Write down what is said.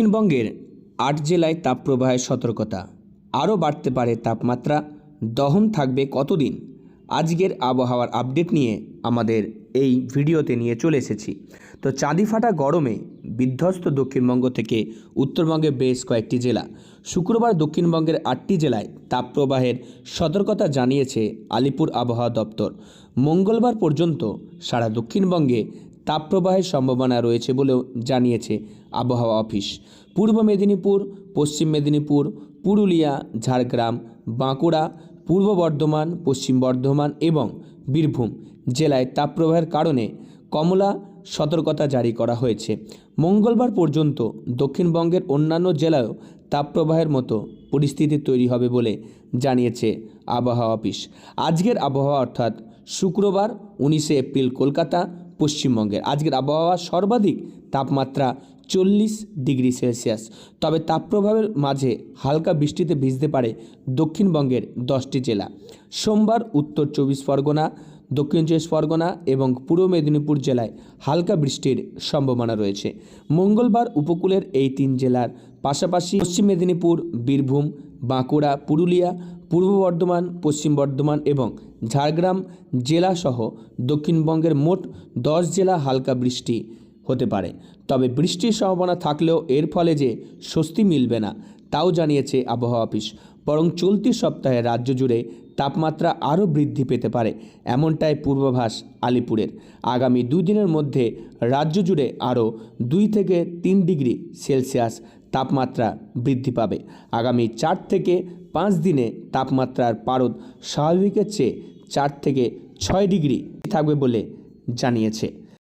দক্ষিণবঙ্গের আট জেলায় তাপপ্রবাহের সতর্কতা। আরও বাড়তে পারে তাপমাত্রা। দহন থাকবে কতদিন? আজকের আবহাওয়ার আপডেট নিয়ে আমাদের এই ভিডিওতে নিয়ে চলে এসেছি। তো চাঁদি ফাটা গরমে বিধ্বস্ত দক্ষিণবঙ্গ থেকে উত্তরবঙ্গের বেশ কয়েকটি জেলা। শুক্রবার দক্ষিণবঙ্গের আটটি জেলায় তাপপ্রবাহের সতর্কতা জানিয়েছে আলিপুর আবহাওয়া দপ্তর। মঙ্গলবার পর্যন্ত সারা দক্ষিণবঙ্গে তাপপ্রবাহের সম্ভাবনা রয়েছে বলেও জানিয়েছে আবহাওয়া অফিস। পূর্ব মেদিনীপুর, পশ্চিম মেদিনীপুর, পুরুলিয়া, ঝাড়গ্রাম, বাঁকুড়া, পূর্ব বর্ধমান, পশ্চিম বর্ধমান এবং বীরভূম জেলায় তাপপ্রবাহের কারণে কমলা সতর্কতা জারি করা হয়েছে। মঙ্গলবার পর্যন্ত দক্ষিণবঙ্গের অন্যান্য জেলায়ও তাপপ্রবাহের মতো পরিস্থিতি তৈরি হবে বলে জানিয়েছে আবহাওয়া অফিস। আজকের আবহাওয়া অর্থাৎ শুক্রবার, উনিশে এপ্রিল কলকাতা পশ্চিমবঙ্গের। আজকের আবহাওয়া সর্বাধিক তাপমাত্রা চল্লিশ ডিগ্রি সেলসিয়াস। তবে তাপপ্রভাবের মাঝে হালকা বৃষ্টিতে ভিজতে পারে দক্ষিণবঙ্গের দশটি জেলা। সোমবার উত্তর চব্বিশ পরগনা, দক্ষিণ চব্বিশ পরগনা এবং পূর্ব মেদিনীপুর জেলায় হালকা বৃষ্টির সম্ভাবনা রয়েছে। মঙ্গলবার উপকূলের এই তিন জেলার পাশাপাশি পশ্চিম মেদিনীপুর, বীরভূম, বাঁকুড়া, পুরুলিয়া পূর্ব বর্ধমান, পশ্চিম বর্ধমান এবং ঝাড়গ্রাম জেলাসহ দক্ষিণবঙ্গের মোট দশ জেলা হালকা বৃষ্টি হতে পারে। তবে বৃষ্টির সম্ভাবনা থাকলেও এর ফলে যে স্বস্তি মিলবে না, তাও জানিয়েছে আবহাওয়া অফিস। বরং চলতি সপ্তাহে রাজ্য জুড়ে তাপমাত্রা আরও বৃদ্ধি পেতে পারে, এমনটাই পূর্বাভাস আলিপুরের। আগামী দুই দিনের মধ্যে রাজ্য জুড়ে আরও দুই থেকে তিন ডিগ্রি সেলসিয়াস তাপমাত্রা বৃদ্ধি পাবে। আগামী চার থেকে পাঁচ দিনে তাপমাত্রার পারদ স্বাভাবিকের চেয়ে চার থেকে ছয় ডিগ্রি থাকবে বলে জানিয়েছে।